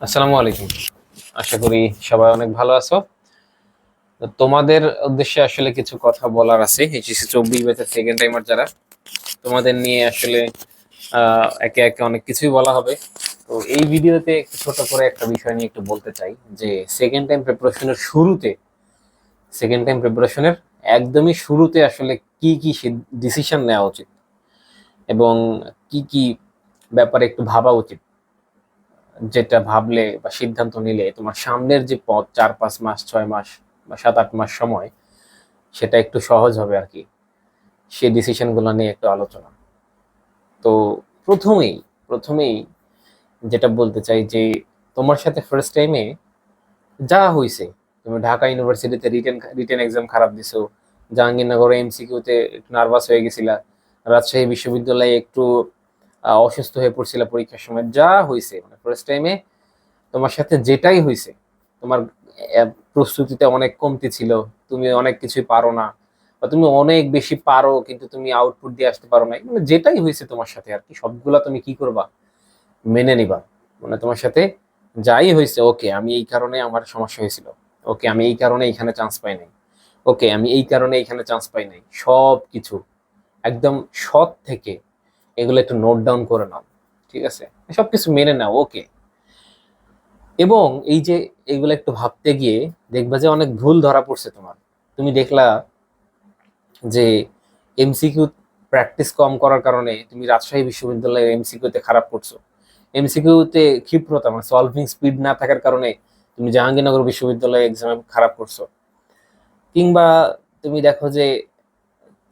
আসসালামু আলাইকুম। আশা করি সবাই অনেক ভালো আছো। তোমাদের উদ্দেশ্যে আসলে কিছু কথা বলার আছে এইচএসসি চব্বিশ ব্যাচের সেকেন্ড টাইমার যারা। তোমাদের নিয়ে আসলে একে একে অনেক কিছুই বলা হবে। তো এই ভিডিওতে ছোট করে একটা বিষয় নিয়ে একটু বলতে চাই যে সেকেন্ড টাইম প্রিপারেশনের শুরুতে সেকেন্ড টাইম প্রিপারেশনের একদমই শুরুতে আসলে কি কি ডিসিশন নেওয়া উচিত এবং কি কি ব্যাপারে একটু ভাবা উচিত। যেটা ভাবলে বা সিদ্ধান্ত নিলে তোমার সামনের যে পথ চার, পাঁচ মাস, ছয় মাস বা সাত, আট মাস সময়, সেটা একটু সহজ হবে আর কি। সেই ডিসিশনগুলো নিয়ে একটু আলোচনা। তো প্রথমেই প্রথমেই যেটা বলতে চাই যে তোমার সাথে ফার্স্ট টাইমে যা হয়েছে তুমি ঢাকা ইউনিভার্সিটিতে রিটেন রিটেন এক্সাম খারাপ দিছো, জাহাঙ্গীরনগরে এমসিকিউতে একটু নার্ভাস হয়ে গেছিলা, রাজশাহী বিশ্ববিদ্যালয়ে একটু অসুস্থ হয়ে পড়ছিলা পরীক্ষার সময়, যা হয়েছে মানে ফার্স্ট টাইমে তোমার সাথে যেটাই হয়েছে তোমার প্রস্তুতিতে অনেক কমতি ছিল, তুমি অনেক কিছুই পারো না, বা তুমি অনেক বেশি পারো, কিন্তু তুমি আউটপুট দিয়ে আসতে পারো না মানে যেটাই হয়েছে তোমার সাথে আর কি, সবগুলা তুমি কি করবা? মেনে নিবা মানে তোমার সাথে যাই হয়েছে ওকে আমি এই কারণে আমার সমস্যা হয়েছিল ওকে আমি এই কারণে এখানে চান্স পাই নাই ওকে আমি এই কারণে এখানে চান্স পাই নাই সব কিছু একদম সৎ থেকে এগুলো একটু নোট ডাউন করে নাও, ঠিক আছে? সব কিছু মেনে নাও ওকে এবং এই যে এগুলো একটু ভাবতে গিয়ে দেখবা যে অনেক ভুল ধরা পড়ছে তোমার। তুমি দেখলা যে এমসিকিউ প্র্যাকটিস কম করার কারণে তুমি রাজশাহী বিশ্ববিদ্যালয়ের এমসিকিউতে খারাপ করছ এমসিকিউতে ক্ষিপ্রতা মানে সলভিং স্পিড না থাকার কারণে তুমি জাহাঙ্গীরনগর বিশ্ববিদ্যালয়ে এক্সামে খারাপ করছ কিংবা তুমি দেখো যে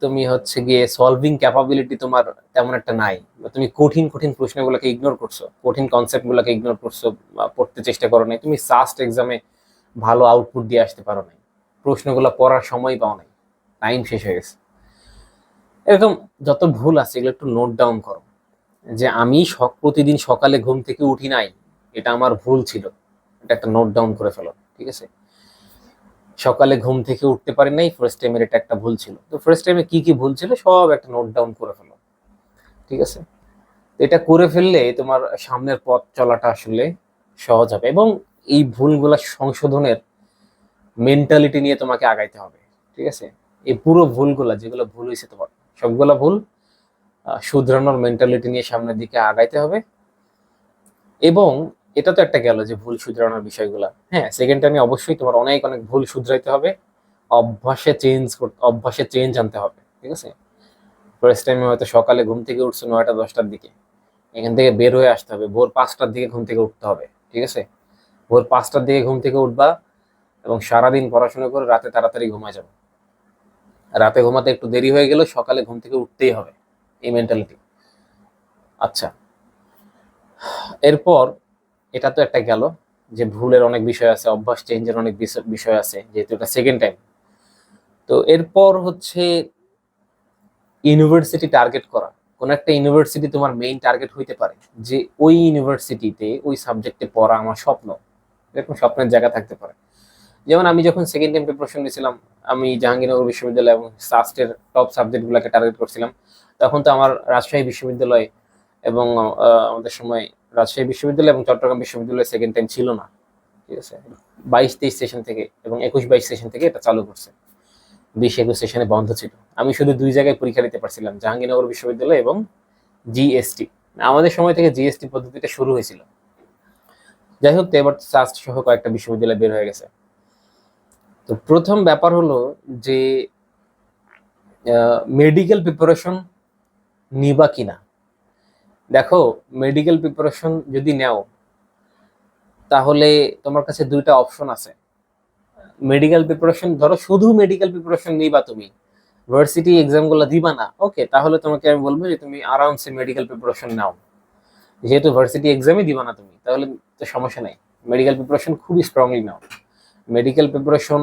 তুমি হচ্ছে গিয়ে সলভিং ক্যাপাবিলিটি তোমার তেমন একটা নাই। তুমি কঠিন কঠিন প্রশ্নগুলোকে ইগনোর করছ, কঠিন কনসেপ্টগুলোকে ইগনোর করছ পড়তে চেষ্টা করো নাই। তুমি সাস্ট এক্সামে ভালো আউটপুট দিয়ে আসতে পারো নাই। প্রশ্নগুলো পড়ার সময় পাও নাই। টাইম শেষ হয়ে গেছে। এরকম যত ভুল আছে, এগুলো একটু নোট ডাউন করো। যে আমি প্রতিদিন সকালে ঘুম থেকে উঠি নাই, এটা আমার ভুল ছিল। এটা একটা নোট ডাউন করে ফেলো, ঠিক আছে? সকালে ঘুম থেকে উঠতে পারি নাই ফার্স্ট টাইমের এটা একটা ভুল ছিল। তো ফার্স্ট টাইমে কি কি ভুল ছিল সব একটা নোট ডাউন করে ফেলো। ঠিক আছে? এটা করে ফেললে তোমার সামনের পথ চলাটা আসলে সহজ হবে এবং এই ভুলগুলা সংশোধনের মেন্টালিটি নিয়ে তোমাকে আগাইতে হবে। ঠিক আছে? এই পুরো ভুলগুলা, যেগুলো ভুল হয়েছে তোমার, সবগুলা ভুল শুধরানোর মেন্টালিটি নিয়ে সামনের দিকে আগাইতে হবে। এবং এটা তো একটা গেল যে ভুল শুধরানোর বিষয়গুলা। হ্যাঁ সেকেন্ড টাইমে অবশ্যই তোমার অনেক অনেক ভুল শুধরাইতে হবে, অভ্যাসে চেঞ্জ করতে, অভ্যাসে চেঞ্জ আনতে হবে, ঠিক আছে? ফার্স্ট টাইমে হয়তো সকালে ঘুম থেকে উঠছো নয়টা, দশটার দিকে। এখান থেকে বের হয়ে আসতে হবে, ভোর পাঁচটার দিকে ঘুম থেকে উঠতে হবে, ঠিক আছে? ভোর পাঁচটার দিকে ঘুম থেকে উঠবা এবং সারাদিন পড়াশোনা করে রাতে তাড়াতাড়ি ঘুমা যাবে। রাতে ঘুমাতে একটু দেরি হয়ে গেলেও সকালে ঘুম থেকে উঠতেই হবে, এই মেন্টালিটি আচ্ছা এরপর এটা তো একটা গেল যে ভুলের অনেক বিষয় আছে, অভ্যাস চেঞ্জের অনেক বিষ- বিষয় আছে, যেহেতু এটা সেকেন্ড টাইম তো এরপর হচ্ছে ইউনিভার্সিটি টার্গেট করা। কোন একটা ইউনিভার্সিটি তোমার মেইন টার্গেট হইতে পারে যে ওই ইউনিভার্সিটিতে ওই সাবজেক্টে পড়া আমার স্বপ্ন। এরকম স্বপ্নের জায়গা থাকতে পারে। যেমন আমি যখন সেকেন্ড টাইম প্রিপারেশন নিয়েছিলাম আমি জাহাঙ্গীরনগর বিশ্ববিদ্যালয় এবং সাস্টের টপ সাবজেক্টগুলোকে টার্গেট করছিলাম, তখন তো আমার রাজশাহী বিশ্ববিদ্যালয় এবং আমাদের সময় রাজশাহী বিশ্ববিদ্যালয় এবং চট্টগ্রাম বিশ্ববিদ্যালয় সেকেন্ড টাইম ছিল না। ঠিক আছে? বাইশ তেইশ সেশন থেকে এবং একুশ বাইশ সেশন থেকে এটা চালু করছে। বিশ একুশ সেশনে বন্ধ ছিল। আমি শুধু দুই জায়গায় পরীক্ষা দিতে পারছিলাম, জাহাঙ্গীরনগর বিশ্ববিদ্যালয় এবং জিএসটি আমাদের সময় থেকে জিএসটি পদ্ধতিটা শুরু হয়েছিল। যাই হোক এবার সাস্ট সহ কয়েকটা বিশ্ববিদ্যালয় বের হয়ে গেছে। তো প্রথম ব্যাপার হলো যে মেডিকেল প্রিপারেশন নিবা কিনা? দেখো মেডিকেল প্রিপারেশন যদি নেও, তাহলে তোমার কাছে দুইটা অপশন আছে। মেডিকেল প্রিপারেশন ধরো শুধু মেডিকেল প্রিপারেশন নিবা তুমি। ভার্সিটি এক্সামগুলো দিবা না ওকে তাহলে তোমাকে আমি বলব যে তুমি আরামসে মেডিকেল প্রিপারেশন নাও। যেহেতু ভার্সিটি এক্সামই দিবা না তুমি, তাহলে তো সমস্যা নাই। মেডিকেল প্রিপারেশন খুবই স্ট্রংলি নাও। মেডিকেল প্রিপারেশন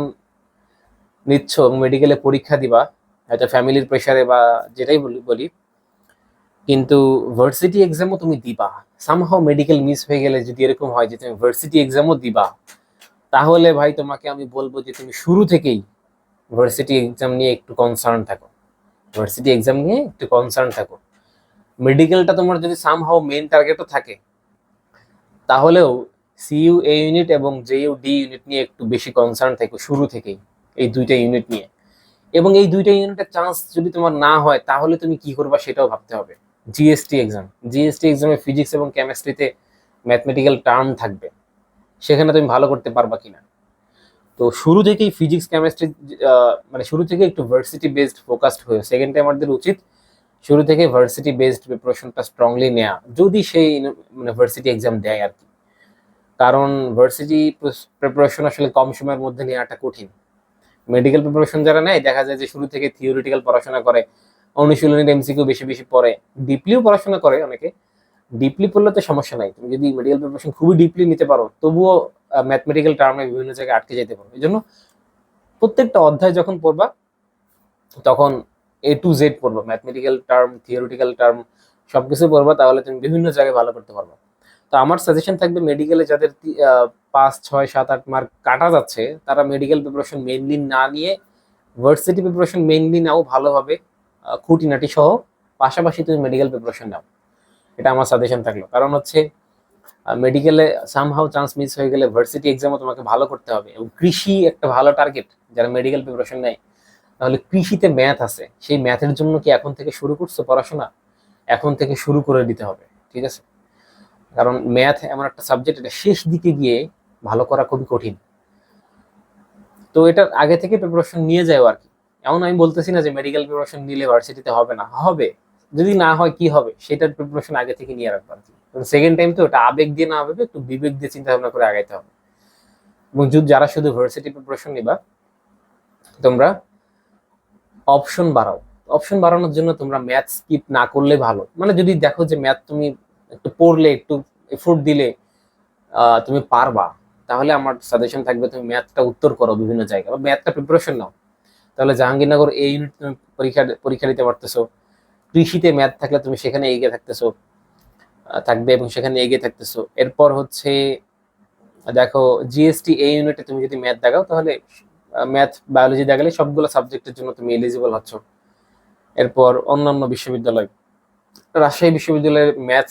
নিচ্ছ মেডিকেলে পরীক্ষা দিবা, হয়তো ফ্যামিলির প্রেশারে বা যেটাই বলি। কিন্তু ভার্সিটি এক্সামও তুমি দিবা। সামহাও মেডিকেল মিস হয়ে গেলে যদি এরকম হয় যে তুমি ভার্সিটি এক্সামও দিবা, তাহলে ভাই তোমাকে আমি বলব যে তুমি শুরু থেকেই ভার্সিটি এক্সাম নিয়ে একটু কনসার্ন থাকো। ভার্সিটি এক্সাম নিয়ে একটু কনসার্ন থাকো। মেডিকেলটা তোমার যদি সামহাও মেন টার্গেটও থাকে, তাহলেও সিইউ এ ইউনিট এবং জেইউ ডি ইউনিট নিয়ে একটু বেশি কনসার্ন থাকো শুরু থেকেই এই দুইটা ইউনিট নিয়ে। এবং এই দুইটা ইউনিটের চান্স যদি তোমার না হয়, তাহলে তুমি কি করবা সেটাও ভাবতে হবে। জিএসটি এক্সাম জিএসটি এক্সামে ফিজিক্স এবং কেমিস্ট্রিতে ম্যাথমেটিক্যাল টার্ম থাকবে। সেখানে তুমি ভালো করতে পারবা কিনা। তো শুরু থেকেই ফিজিক্স কেমিস্ট্রি মানে শুরু থেকে একটু ভার্সিটি বেসড ফোকাসড হয়ে সেকেন্ড টাইম আমাদের উচিত। শুরু থেকে ভার্সিটি বেসড প্রিপারেশনটা স্ট্রংলি নেওয়া যদি সেই মানে ভার্সিটি এক্সাম দেয় আর কি। কারণ ভার্সিটি প্রিপারেশন আসলে কম সময়ের মধ্যে নেওয়াটা কঠিন। মেডিকেল প্রিপারেশন যারা নেয়, দেখা যায় যে শুরু থেকে থিওরিটিক্যাল পড়াশোনা করে অনুশীলনের এমসিকিউ বেশি বেশি পড়ে ডিপলিও পড়াশোনা করে অনেকে। ডিপলি পড়লে তো সমস্যা নাই। তুমি যদি মেডিকেল প্রিপারেশন খুবই ডিপলি নিতে পারো, তবুও ম্যাথমেটিক্যাল টার্মে বিভিন্ন জায়গায় আটকে যেতে পারো। এই জন্য প্রত্যেকটা অধ্যায় যখন পড়বা, তখন এ টু জেড পড়বা। ম্যাথমেটিক্যাল টার্ম থিওরিটিক্যাল টার্ম সবকিছু পড়বা, তাহলে তুমি বিভিন্ন জায়গায় ভালো করতে পারবা। তো আমার সাজেশন থাকবে মেডিকেলে যাদের পাঁচ, ছয়, সাত, আট মার্ক কাটা যাচ্ছে, তারা মেডিকেল প্রিপারেশন মেইনলি না নিয়ে ভার্সিটি প্রিপারেশন মেইনলি নাও ভালোভাবে খুঁটিনাটি সহ পাশাপাশি তুমি মেডিকেল প্রিপারেশন নাও। এটা আমার সাজেশন থাকল। কারণ হচ্ছে মেডিকেলে সামহাও চান্স মিস হয়ে গেলে ভার্সিটি এক্সামও তোমাকে ভালো করতে হবে এবং কৃষি একটা ভালো টার্গেট যারা মেডিকেল প্রিপারেশন নেয়, তাহলে কৃষিতে ম্যাথ আছে। সেই ম্যাথের জন্য কি এখন থেকে শুরু করছ পড়াশোনা? এখন থেকে শুরু করে দিতে হবে, ঠিক আছে? কারণ ম্যাথ এমন একটা সাবজেক্ট এটা শেষ দিকে গিয়ে ভালো করা খুবই কঠিন। তো এটার আগে থেকে প্রিপারেশন নিয়ে যাও আর কি। এমন আমি বলতেছি না যে মেডিকেল প্রিপারেশন নিলে ভার্সিটিতে হবে না। হবে। যদি না হয়, কি হবে? সেটার প্রিপারেশন আগে থেকে নিয়ে রাখব আর কি। সেকেন্ড টাইম তো ওটা আবেগ দিয়ে না হবে একটু বিবেক দিয়ে চিন্তা ভাবনা করে আগাইতে হবে। এবং যারা শুধু ভার্সিটি প্রিপারেশন নিবা, তোমরা অপশন বাড়াও। অপশন বাড়ানোর জন্য তোমরা ম্যাথ স্কিপ না করলে ভালো। মানে যদি দেখো যে ম্যাথ তুমি একটু পড়লে, একটু এফোর্ট দিলে তুমি পারবা। তাহলে আমার সাজেশন থাকবে তুমি ম্যাথটা উত্তর করো বিভিন্ন জায়গায়। বা ম্যাথটা প্রিপারেশন নাও। তাহলে জাহাঙ্গীরনগর এই ইউনিট তুমি পরীক্ষা পরীক্ষা দিতে পারতেছো। কৃষিতে ম্যাথ থাকলে তুমি সেখানে এগিয়ে থাকতেছো থাকবে এবং সেখানে এগিয়ে থাকতেছো। এরপর হচ্ছে, দেখো জিএসটি এই ইউনিটে তুমি যদি ম্যাথ দেখাও, তাহলে ম্যাথ বায়োলজি দেখালে সবগুলো সাবজেক্টের জন্য তুমি এলিজিবল হচ্ছ। এরপর অন্যান্য বিশ্ববিদ্যালয়, রাজশাহী বিশ্ববিদ্যালয়ের ম্যাথ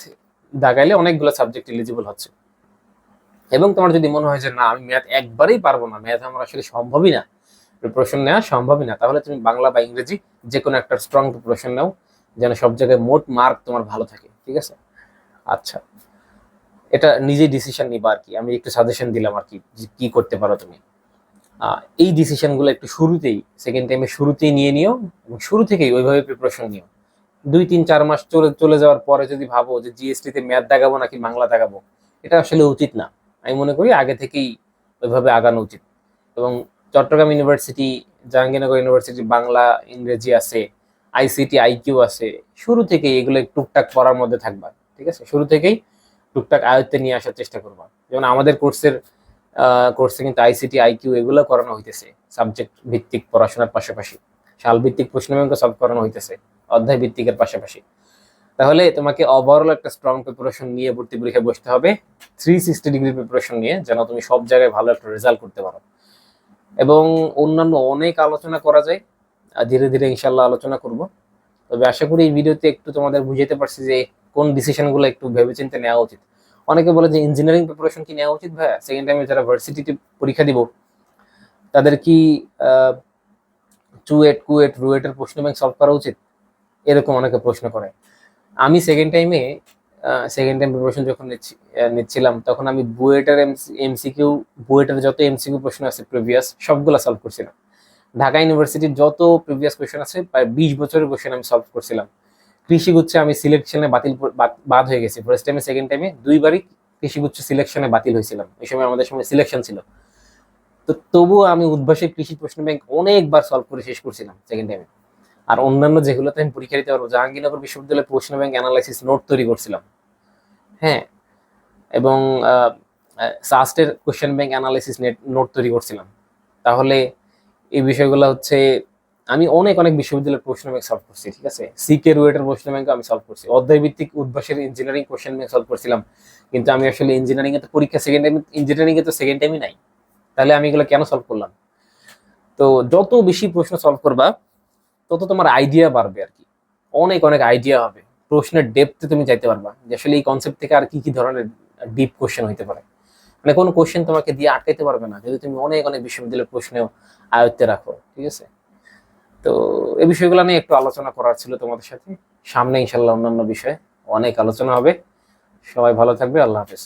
দাগাইলে অনেকগুলো সাবজেক্ট এলিজিবল হচ্ছে। এবং তোমার যদি মনে হয় যে, না, আমি ম্যাথ একবারেই পারব না ম্যাথ আমার আসলে সম্ভবই না প্রিপারেশন নেওয়া সম্ভবই না। তাহলে তুমি বাংলা বা ইংরেজি যে কোনো একটা স্ট্রং প্রিপারেশন নাও, যেন সব জায়গায় মোট মার্ক তোমার ভালো থাকে, ঠিক আছে? আচ্ছা এটা নিজেই ডিসিশন নিবা আর কি। আমি একটু সাজেশন দিলাম আর কি কি করতে পারো তুমি। এই ডিসিশনগুলো একটু শুরুতেই সেকেন্ড টাইমে শুরুতেই নিয়ে নিও, এবং শুরু থেকেই ওইভাবে প্রিপারেশন নিও। দুই, তিন, চার মাস চলে চলে যাওয়ার পরে যদি ভাবো যে জিএসটিতে ম্যাথ দাগাবো নাকি বাংলা দাগাবো এটা আসলে উচিত না। আমি মনে করি আগে থেকেই ওইভাবে আগানো উচিত। এবং চট্টগ্রাম ইউনিভার্সিটি, জাহাঙ্গীরনগর ইউনিভার্সিটি, বাংলা, ইংরেজি আছে আইসিটি আইকিউ আছে, শুরু থেকেই এগুলো টুকটাক পড়ার মধ্যে থাকবা, ঠিক আছে? শুরু থেকেই টুকটাক আয়ত্তে নিয়ে আসার চেষ্টা করবা। যেমন আমাদের কোর্সের কোর্সে কিন্তু আইসিটি আইকিউ এগুলো করানো হইতেছে সাবজেক্ট ভিত্তিক পড়াশোনার পাশাপাশি। সাল ভিত্তিক প্রশ্ন ব্যাংক সলভ করানো হইতেছে, অধ্যায় ভিত্তিকের পাশাপাশি। তাহলে তোমাকে ওভারঅল একটা স্ট্রং প্রিপারেশন নিয়ে ভর্তি পরীক্ষায় বসতে হবে থ্রি সিক্সটি ডিগ্রি প্রিপারেশন নিয়ে, যেন তুমি সব জায়গায় ভালো একটা রেজাল্ট করতে পারো। এবং অন্যান্য অনেক আলোচনা করা যায়। ধীরে ধীরে ইনশাল্লাহ আলোচনা করব। তবে আশা করি এই ভিডিওতে একটু তোমাদের বুঝাতে পারছি যে কোন ডিসিশনগুলো একটু ভেবেচিন্তে নেওয়া উচিত। অনেকে বলে যে ইঞ্জিনিয়ারিং প্রিপারেশন কি নেওয়া উচিত ভাইয়া? সেকেন্ড টাইমে যারা ভার্সিটিতে পরীক্ষা দিব, তাদের কি চুয়েট কুয়েট রুয়েটের প্রশ্ন ব্যাংক সলভ করা উচিত? এরকম অনেকে প্রশ্ন করে। আমি সেকেন্ড টাইমে সেকেন্ড টাইম প্রিপারেশন যখন নিচ্ছিলাম, তখন আমি বুয়েটের এমসিকিউ বুয়েটের যত এমসিকিউ প্রশ্ন আছে প্রিভিয়াস সবগুলা সলভ করছিলাম। ঢাকা ইউনিভার্সিটির যত প্রিভিয়াস কোয়েশন আছে, প্রায় বিশ বছরের কোয়েশন আমি সলভ করছিলাম। কৃষিগুচ্ছে আমি সিলেকশনে বাতিল বাদ- হয়ে গেছি। ফার্স্ট টাইমে সেকেন্ড টাইমে দুইবারই কৃষিগুচ্ছ সিলেকশনে বাতিল হয়েছিলাম। এই সময় আমাদের সময় সিলেকশন ছিল। তো তবুও আমি উদ্ভাসের কৃষি প্রশ্ন ব্যাংক অনেকবার সলভ করে শেষ করছিলাম সেকেন্ড টাইমে আর অন্যান্য যেগুলোতে আমি পরীক্ষা দিতে পারব, জাহাঙ্গীরনগর বিশ্ববিদ্যালয়ের প্রশ্ন ব্যাংক অ্যানালাইসিস নোট তৈরি করছিলাম। হ্যাঁ এবং সাস্টের কোশ্চেন ব্যাংক অ্যানালাইসিস নোট তৈরি করছিলাম। তাহলে এই বিষয়গুলো হচ্ছে, আমি অনেক অনেক বিশ্ববিদ্যালয়ের প্রশ্ন ব্যাংক সলভ করছি, ঠিক আছে? সিকে রুয়েটের প্রশ্ন ব্যাংক আমি সলভ করছি। অধ্যায় ভিত্তিক উদ্ভাসের ইঞ্জিনিয়ারিং কোশ্চেন ব্যাংক সলভ করছিলাম। কিন্তু আমি আসলে ইঞ্জিনিয়ারিং এ তো পরীক্ষা সেকেন্ড টাইম ইঞ্জিনিয়ারিং এ তো সেকেন্ড টাইমই নাই। তাহলে আমি এগুলো কেন সলভ করলাম? তো যত বেশি প্রশ্ন সলভ করবা, তত তোমার আইডিয়া বাড়বে আর কি। অনেক অনেক আইডিয়া হবে। প্রশ্নের ডেপথে তুমি যাইতে পারবা। যে আসলে এই কনসেপ্ট থেকে আর কি কি ধরনের ডিপ কোশ্চেন হইতে পারে। মানে কোনো কোশ্চেন তোমাকে দিয়ে আটকাইতে পারবে না। যদি তুমি অনেক অনেক বিশ্ববিদ্যালয়ের প্রশ্নেও আয়ত্তে রাখো, ঠিক আছে? তো এই বিষয়গুলো নিয়ে একটু আলোচনা করার ছিল তোমাদের সাথে। সামনে ইনশাল্লাহ অন্যান্য বিষয়ে অনেক আলোচনা হবে। সবাই ভালো থাকবে। আল্লাহ হাফেজ।